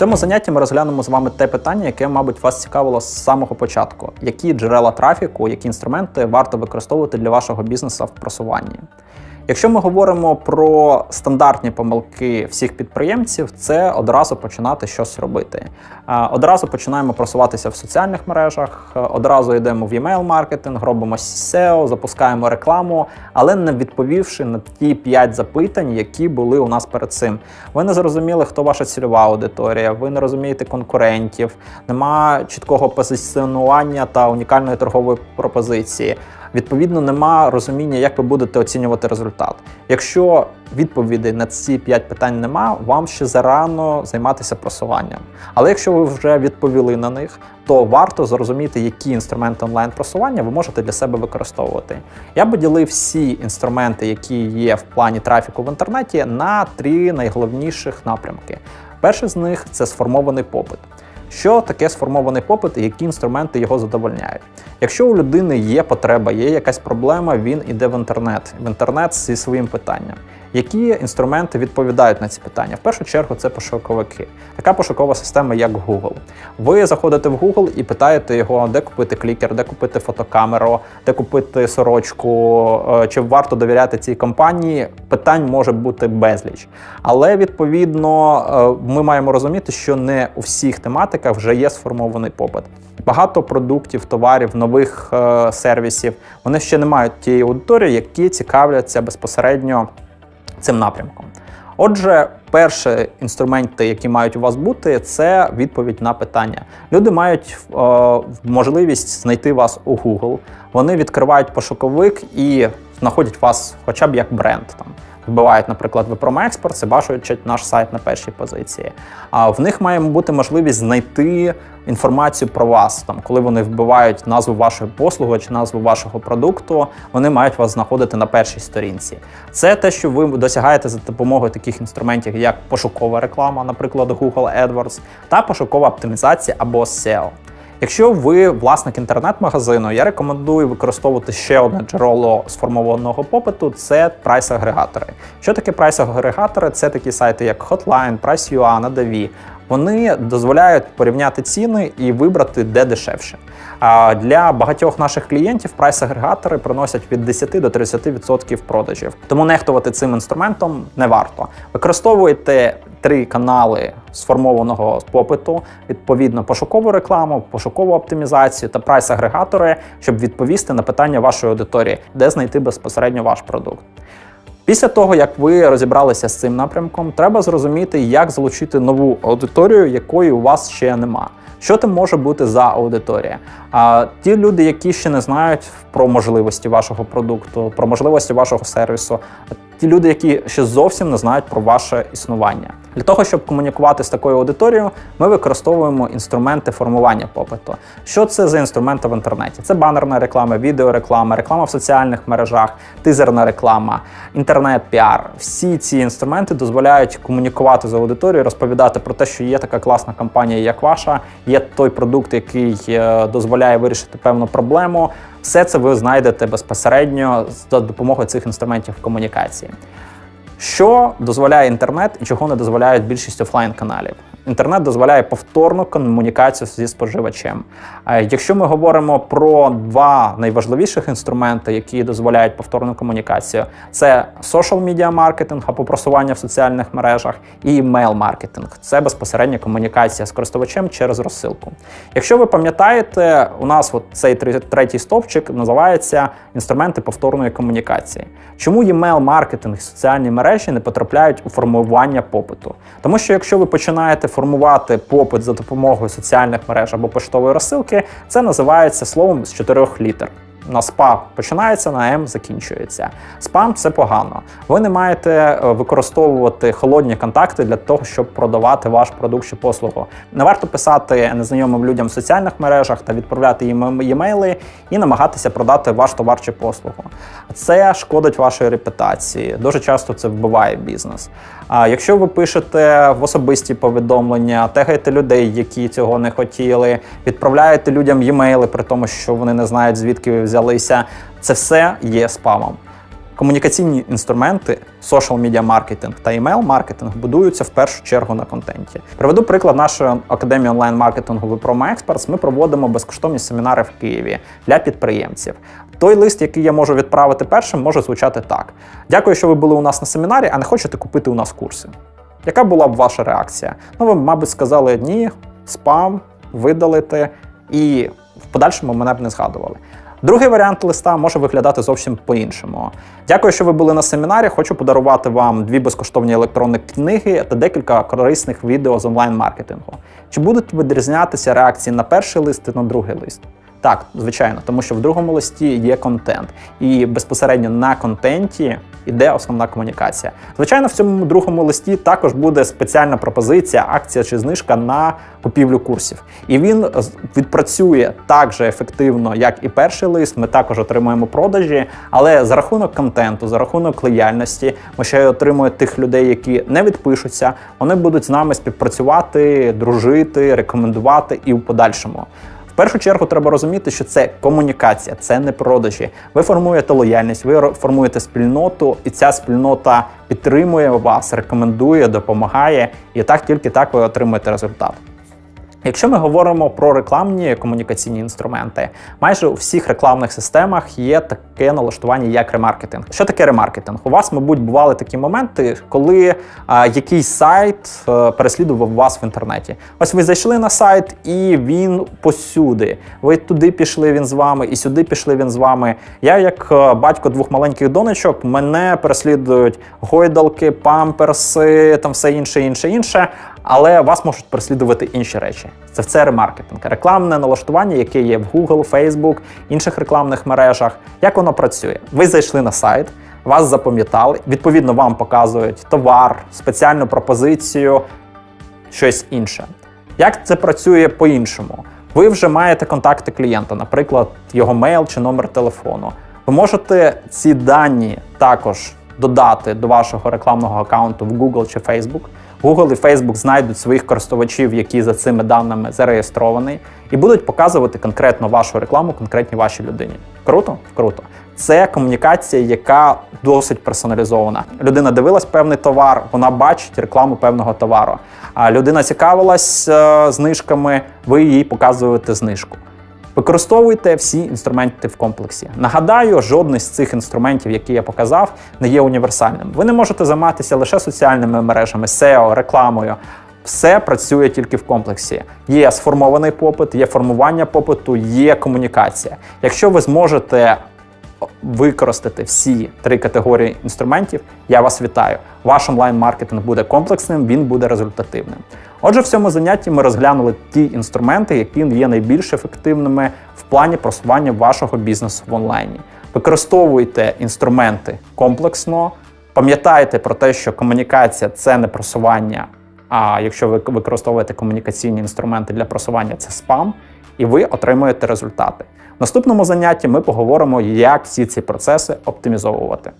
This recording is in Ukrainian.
цьому занятті ми розглянемо з вами те питання, яке, мабуть, вас цікавило з самого початку: які джерела трафіку, які інструменти варто використовувати для вашого бізнесу в просуванні. Якщо ми говоримо про стандартні помилки всіх підприємців, це одразу починати щось робити. Одразу починаємо просуватися в соціальних мережах, е, одразу йдемо в email маркетинг, робимо SEO, запускаємо рекламу, але не відповівши на ті 5 запитань, які були у нас перед цим. Ви не зрозуміли, хто ваша цільова аудиторія, ви не розумієте конкурентів, нема чіткого позиціонування та унікальної торгової пропозиції. Відповідно, нема розуміння, як ви будете оцінювати результат. Якщо відповідей на ці 5 питань нема, вам ще зарано займатися просуванням. Але якщо ви вже відповіли на них, то варто зрозуміти, які інструменти онлайн-просування ви можете для себе використовувати. Я поділив всі інструменти, які є в плані трафіку в інтернеті, на три найголовніших напрямки. Перший з них це сформований попит. Що таке сформований попит і які інструменти його задовольняють? Якщо у людини є потреба, є якась проблема, він іде в інтернет, в інтернет зі своїм питанням. Які інструменти відповідають на ці питання? В першу чергу це пошуковики. Така пошукова система, як Google. Ви заходите в Google і питаєте його, де купити клікер, де купити фотокамеру, де купити сорочку, е, чи варто довіряти цій компанії. Питань може бути безліч. Але відповідно е, ми маємо розуміти, що не у всіх тематиках вже є сформований попит. Багато продуктів, товарів, нових е, сервісів вони ще не мають тієї аудиторії, які цікавляться безпосередньо цим напрямком. Отже, перші інструменти, які мають у вас бути, це відповідь на питання. Люди мають е, можливість знайти вас у Google. Вони відкривають пошуковик і знаходять вас, хоча б як бренд там. Вбивають, наприклад, ви промоекспорт, це бачать наш сайт на першій позиції. А в них має бути можливість знайти інформацію про вас. Там, коли вони вбивають назву вашої послуги чи назву вашого продукту, вони мають вас знаходити на першій сторінці. Це те, що ви досягаєте за допомогою таких інструментів, як пошукова реклама, наприклад, Google AdWords, та пошукова оптимізація або SEO. Якщо ви власник інтернет-магазину, я рекомендую використовувати ще одне джерело сформованого попиту це прайс-агрегатори. Що таке прайс-агрегатори? Це такі сайти, як Hotline, Price.ua, Nadavi. Вони дозволяють порівняти ціни і вибрати де дешевше. А для багатьох наших клієнтів прайс-агрегатори приносять від 10 до 30% продажів. Тому нехтувати цим інструментом не варто. Використовуйте три канали сформованого попиту, відповідно, пошукову рекламу, пошукову оптимізацію та прайс-агрегатори, щоб відповісти на питання вашої аудиторії, де знайти безпосередньо ваш продукт. Після того, як ви розібралися з цим напрямком, треба зрозуміти, як залучити нову аудиторію, якої у вас ще нема. Що це може бути за аудиторія? А ті люди, які ще не знають про можливості вашого продукту, про можливості вашого сервісу, ті люди, які ще зовсім не знають про ваше існування. Для того, щоб комунікувати з такою аудиторією, ми використовуємо інструменти формування попиту. Що це за інструменти в інтернеті? Це банерна реклама, відеореклама, реклама в соціальних мережах, тизерна реклама, інтернет-піар. Всі ці інструменти дозволяють комунікувати з аудиторією, розповідати про те, що є така класна компанія, як ваша, є той продукт, який е, дозволяє вирішити певну проблему. Все це ви знайдете безпосередньо за допомогою цих інструментів комунікації. Що дозволяє інтернет і чого не дозволяють більшість офлайн каналів? Інтернет дозволяє повторну комунікацію зі споживачем. Е, Якщо ми говоримо про два найважливіших інструменти, які дозволяють повторну комунікацію, це social media маркетинг або просування в соціальних мережах, і email маркетинг це безпосередня комунікація з користувачем через розсилку. Якщо ви пам'ятаєте, у нас от цей третій стовпчик називається інструменти повторної комунікації. Чому email маркетинг і соціальні мережі не потрапляють у формування попиту? Тому що якщо ви починаєте формувати попит за допомогою соціальних мереж або поштової розсилки, це називається словом з чотирьох літер. На СПА починається, на М закінчується. Спам це погано. Ви не маєте е, використовувати холодні контакти для того, щоб продавати ваш продукт чи послугу. Не варто писати незнайомим людям в соціальних мережах та відправляти їм емейли і намагатися продати ваш товар чи послугу. Це шкодить вашій репутації. Дуже часто це вбиває бізнес. А якщо ви пишете в особисті повідомлення, тегаєте людей, які цього не хотіли, відправляєте людям емейли, при тому, що вони не знають звідки ви взялися, це все є спамом. Комунікаційні інструменти, social media маркетинг та email маркетинг будуються в першу чергу на контенті. Приведу приклад нашої академії онлайн-маркетингу Випрома Experts. Ми проводимо безкоштовні семінари в Києві для підприємців. Той лист, який я можу відправити першим, може звучати так: дякую, що ви були у нас на семінарі, а не хочете купити у нас курси. Яка була б ваша реакція? Ну, ви, мабуть, сказали ні, спам, видалити, і в подальшому мене б не згадували. Другий варіант листа може виглядати зовсім по-іншому. Дякую, що ви були на семінарі. Хочу подарувати вам дві безкоштовні електронні книги та декілька корисних відео з онлайн-маркетингу. Чи будуть відрізнятися реакції на перший лист і на другий лист? Так, звичайно, тому що в другому листі є контент, і безпосередньо на контенті йде основна комунікація. Звичайно, в цьому другому листі також буде спеціальна пропозиція, акція чи знижка на купівлю курсів. І він відпрацює так же ефективно, як і перший лист. Ми також отримуємо продажі, але за рахунок контенту, за рахунок лояльності, ми ще й отримуємо тих людей, які не відпишуться. Вони будуть з нами співпрацювати, дружити, рекомендувати і в подальшому. Першу чергу треба розуміти, що це комунікація, це не продажі. Ви формуєте лояльність, ви формуєте спільноту, і ця спільнота підтримує вас, рекомендує, допомагає, і так тільки так ви отримуєте результат. Якщо ми говоримо про рекламні комунікаційні інструменти, майже у всіх рекламних системах є таке налаштування, як ремаркетинг. Що таке ремаркетинг? У вас, мабуть, бували такі моменти, коли а, якийсь сайт е, переслідував вас в інтернеті. Ось ви зайшли на сайт, і він посюди. Ви туди пішли, він з вами, і сюди пішли він з вами. Я, як е, батько двох маленьких донечок, мене переслідують гойдалки, памперси, там все інше, інше, інше. Але вас можуть переслідувати інші речі. Це це ремаркетинг, рекламне налаштування, яке є в Google, Facebook, інших рекламних мережах. Як воно працює? Ви зайшли на сайт, вас запам'ятали. Відповідно, вам показують товар, спеціальну пропозицію, щось інше. Як це працює по-іншому? Ви вже маєте контакти клієнта, наприклад, його мейл чи номер телефону. Ви можете ці дані також додати до вашого рекламного аккаунту в Google чи Facebook. Google і Facebook знайдуть своїх користувачів, які за цими даними зареєстровані, і будуть показувати конкретно вашу рекламу конкретній вашій людині. Круто? Круто. Це комунікація, яка досить персоналізована. Людина дивилась певний товар, вона бачить рекламу певного товару. А людина цікавилась е, знижками, ви їй показуєте знижку. Використовуйте всі інструменти в комплексі. Нагадаю, жодний з цих інструментів, які я показав, не є універсальним. Ви не можете займатися лише соціальними мережами, SEO, рекламою. Все працює тільки в комплексі. Є сформований попит, є формування попиту, є комунікація. Якщо ви зможете використати всі три категорії інструментів, я вас вітаю. Ваш онлайн-маркетинг буде комплексним, він буде результативним. Отже, в цьому занятті ми розглянули ті інструменти, які є найбільш ефективними в плані просування вашого бізнесу в онлайні. Використовуйте інструменти комплексно, пам'ятайте про те, що комунікація це не просування. А якщо ви використовуєте комунікаційні інструменти для просування, це спам, і ви отримуєте результати. В наступному занятті ми поговоримо, як всі ці процеси оптимізовувати.